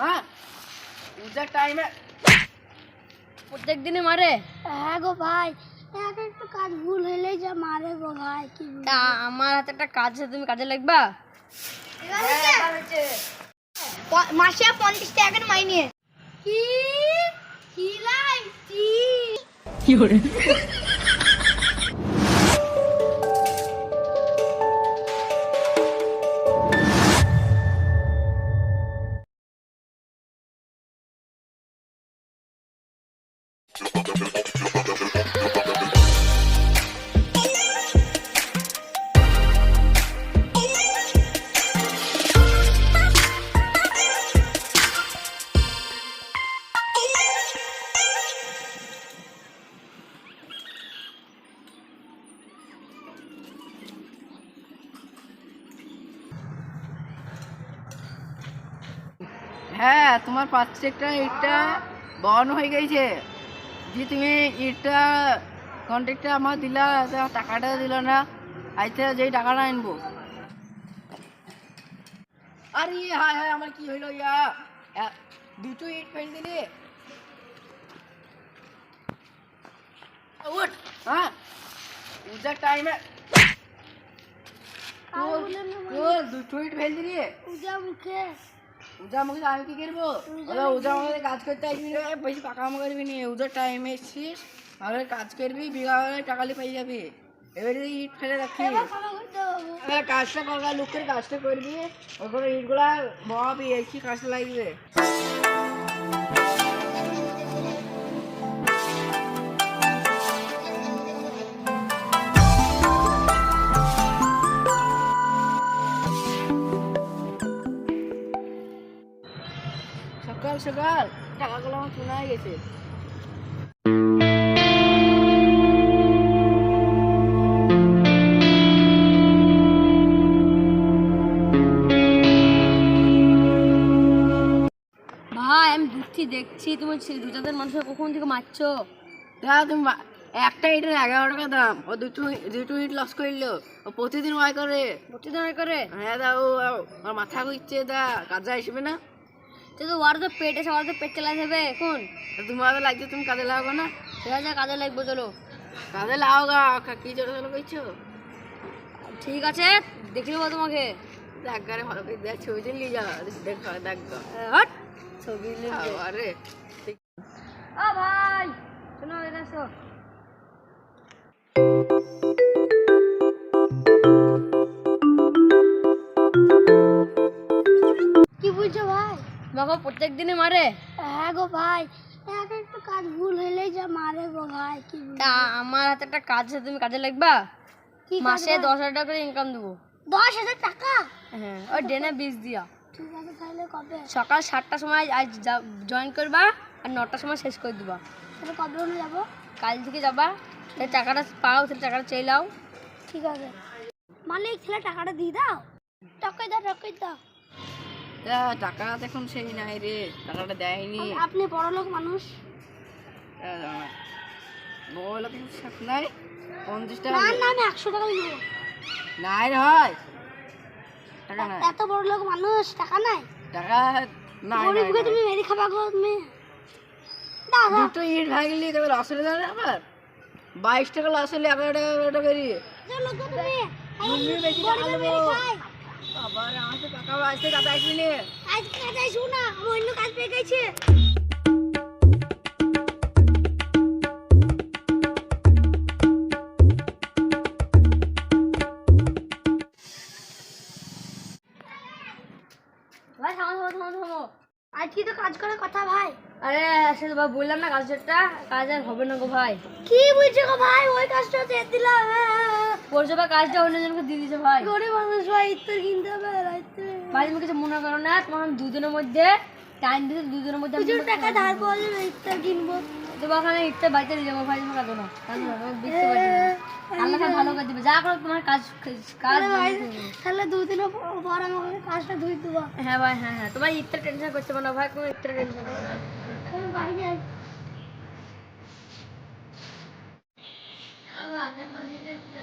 হ্যাঁ পূজার টাইমে প্রত্যেক দিনে মারে? হ্যাঁ গো ভাই এক একটু কাজ ভুল হলেই যা মারে গো ভাই কি তা আমার হাতে একটা কাজ আছে তুমি কাজে লাগবা? মাসে পঞ্চাশ টাকা করে মাইনে। কি? কি লাইছি হ্যাঁ তোমার প্রত্যেকটা ইটটা বহন হয়ে গেছে। যে তুমি ইটটা কন্ট্রাক্টটা আমার দিলা টাকাটা দিল না আইতে যেই টাকাটা আনব। আরে হায় হায় আমার কি হইল ইয়া? দুটো ইট ফেল দিলি? উঠ হ্যাঁ? পূজার টাইমে দুটো ইট ফেল দিলি? পূজা মুখে। উজা মুখে আমি কি করব? উজা মুখে কাজ করতে আসবি রে বেশি পাকা আমা করবি নি উজার টাইম এসছিস তাহলে কাজ করবি বিঘা টাকালি পেয়ে যাবি। এবারে ইট ফেলে রাখি। এবার কাজটা করবা লোকের কাজটা করবি ওখানে ইটগুলা বহাবি এসছি কাজটা লাগবে সকাল টাকাগুলো আমার শোনা গেছে। ভাই আমি দুঃখী দেখছি। তুমি দুটাদের মানুষকে কখন থেকে মারছো? দাদা তুমি একটা ইটের এগারো টাকা দাম। ও দুটো দুটো ইট লস করল। ও প্রতিদিন ওয়াই করে। প্রতিদিন করে? হ্যাঁ দা ও আমার মাথা ঘুরছে দা কাজে আসবে না? তো তো ওর তো পেট ওর তো পেট চালা যাবে এখন। তোমার তো লাগছে তুমি কাজে লাগাবো না? ঠিক আছে কাজে লাগবো চলো। কাজে লাগাও গা কি জোরে জোরে করছ? ঠিক আছে দেখে নেব তোমাকে। দেখ ভালো করে দেখ ছবি তুলি যা দেখ দেখ হট। ছবি নিয়ে আরে ও ভাই শোনো এটা শো তোমাকে প্রত্যেক দিনে মারে। হ্যাঁ গো ভাই এক একটু কাজ ভুল হলেই যা মারে গো ভাই কি তা আমার হাতে একটা কাজ আছে তুমি কাজে লাগবা? মাসে দশ হাজার টাকা করে ইনকাম দেবো। দশ হাজার টাকা? হ্যাঁ ওই ডেনে বিষ দিয়া। ঠিক আছে তাহলে কবে? সকাল সাতটার সময় আজ জয়েন করবা আর নটার সময় শেষ করে দিবা। তাহলে কবে ওখানে যাব? কাল থেকে যাবা। সেই টাকাটা পাও সেই টাকাটা চেয়ে নাও। ঠিক আছে। মালিক ছেলে টাকাটা দিয়ে দাও। টাকাই দাও টাকাই দাও তা টাকা এখন সেই নাই রে টাকাটা দেয়নি। আপনি বড় লোক মানুষ। নাই পঞ্চাশ টাকা না দে। না আমি একশো টাকা দিব। নাই রে হয়। টাকা নাই। এত বড় লোক মানুষ টাকা নাই? টাকা নাই নাই, গরিবকে তুমি মেরে খাবা গো তুমি। দুটো ইট ভাগলি তবে যাবে বাইশ টাকা লস হলে এগারো টাকা করি তুমি। বেশি টাকা গরিবের নেব মেরে খাই আবার আসতে নে আজকে আসব না। আমি অন্য কাজ পেয়ে গেছি। ভাই থামো থামো থামো থামো। আজকে তো কাজ করার কথা ভাই। আরে সে তো বললাম না কাজটা কাজ আর হবে না গো ভাই। কি বলছো গো ভাই ওই কাজটা দিয়ে দিলাম পরিষেবা কাজটা অন্যজনকে দিয়ে দিয়েছে ভাই। গরিব মানুষ ভাই ইত্তর কিনতে হবে ভাই তুমি কিছু মনে করো না তোমার আমি দুদিনের মধ্যে টাইম দিতে দুদিনের মধ্যে তোমাকে টাকা ধার পাওয়া যাবে ইত্তর কিনবো। তোমার ওখানে ইটটা বাড়িতে নিয়ে যাব ভাই তুমি কাঁদো না আল্লাহ ভালো করে দিবে। যা করো তোমার কাজ কাজ তাহলে তাহলে দুদিন পর আমাকে কাজটা ধুই দেবো। হ্যাঁ ভাই হ্যাঁ হ্যাঁ। তোমার ইটটা টেনশন করতে পারো না ভাই? কোনো ইটটা টেনশন আমি বাইরে না করলি না।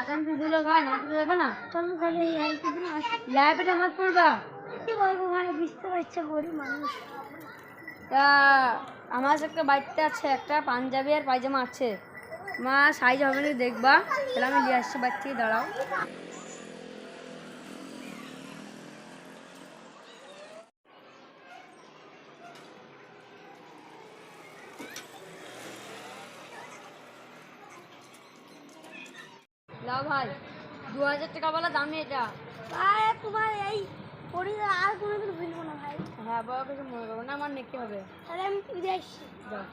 আজান দিল ভাই না যাবে না? চলো তাহলে এই আর কিছু লাইভে নামাজ পড়বা? কি বলব ভাই বুঝতে পারছে গরিব মানুষ। তা আমার একটা বাড়িতে আছে একটা পাঞ্জাবি আর পায়জামা আছে। মা সাইজ হবে না দেখবা। তাহলে আমি নিয়ে আসছি বাড়ি থেকে দাঁড়াও। লাও ভাই। দু হাজার টাকা বলা দামি এটা। ভাই তোমার এই পরিবার আর কোনোদিন ভুলবো না ভাই। হ্যাঁ বাবা কিছু মনে করব না আমার নেকি হবে। তাহলে আমি ফিরে আসছি। যাও।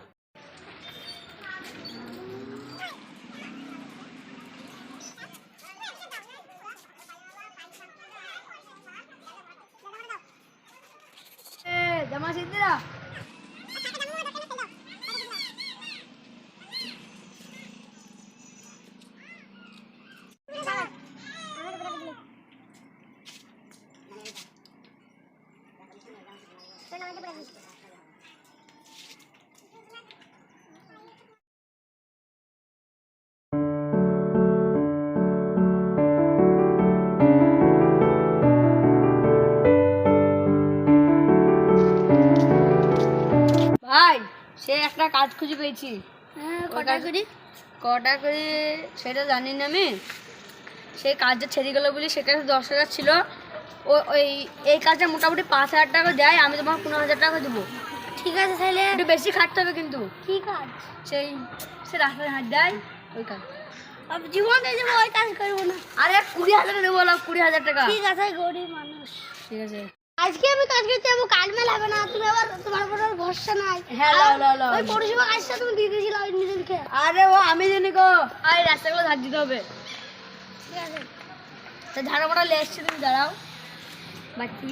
একটা কাজ খুঁজে পেয়েছি? হ্যাঁ ওই কাজ- কটা করে সেটা জানি না আমি। সেই কাজটা ছেড়ে গেলো বলে সেখানে দশ হাজার ছিল। ওই এই কাজটা মোটামুটি পাঁচ হাজার টাকা দেয় আমি তোমার পনেরো হাজার টাকা দেবো। ঠিক আছে তাহলে। একটু বেশি খাটতে হবে কিন্তু। কি কাজ? সেই সে রাস্তায় হাত দেয় ওই কাজ। জীবন দিয়ে যাব ওই কাজ করব না। আরে কুড়ি হাজার কুড়ি হাজার টাকা। ঠিক আছে গরিব মানুষ। ঠিক আছে। আজকে আমি কাজ করতে যাব কাল মেলা হবে না। তুমি আবার তোমার উপর আর ভরসা নাই। হ্যাঁ, লাও, লাও, লাও। ওই পরিষেবা কাজটা তুমি দিয়ে দিয়েছিলাম ওই নিজেকে আরে ও আমি জানি গো। আরে রাস্তাগুলো ধার দিতে হবে। ঠিক আছে। তা ঝাড়া মোটা লে এসছে তুমি দাঁড়াও। বাড়ি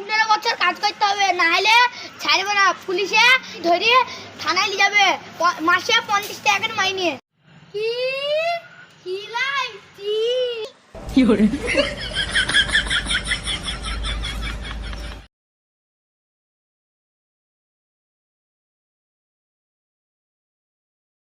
পনেরো বছর কাজ করতে হবে না হলে ছাড়বে না। পুলিশে ধরে থানায় নিয়ে যাবে। মাসে পঞ্চাশ টাকা মাইনে। কি? কি